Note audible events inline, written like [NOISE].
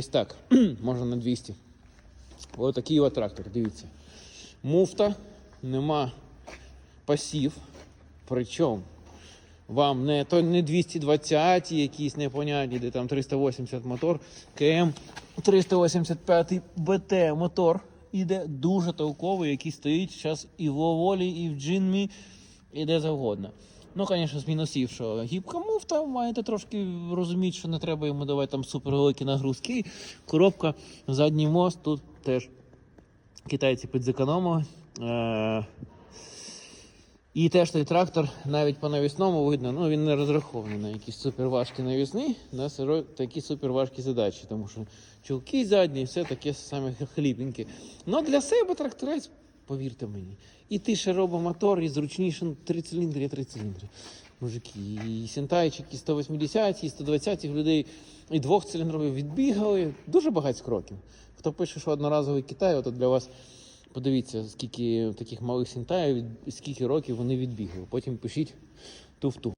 Ось так, [CLEARS THROAT] можна на 200. Ось такий от трактор, дивіться. Муфта, нема пасів. Причому вам не, то не 220 якісь непонятні, де там 380 мотор, КМ 385 БТ мотор іде дуже толковий, який стоїть зараз і в Оволі, і в Джинмі, і де завгодно. Ну, звісно, з мінусів, що гібка муфта, маєте трошки розуміти, що не треба йому давати там супервеликі нагрузки. Коробка, задній мост тут теж китайці підзекономили. Е- і теж той трактор навіть по навісному видно, ну він не розрахований на якісь суперважкі навісні, на сиро- такі суперважкі задачі, тому що чулки задні, все таке саме хлібеньке. Ну для себе тракторець, повірте мені. І ти ще робить мотор, і зручніше ну, три циліндри, є три. Мужики, і сінтайчики 180, і 120 людей, і двохциліндрові відбігали. Дуже багато кроків. Хто пише, що одноразовий Китай, от для вас Подивіться, скільки таких малих сінтаїв, скільки років вони відбігли. Потім пишіть туфту.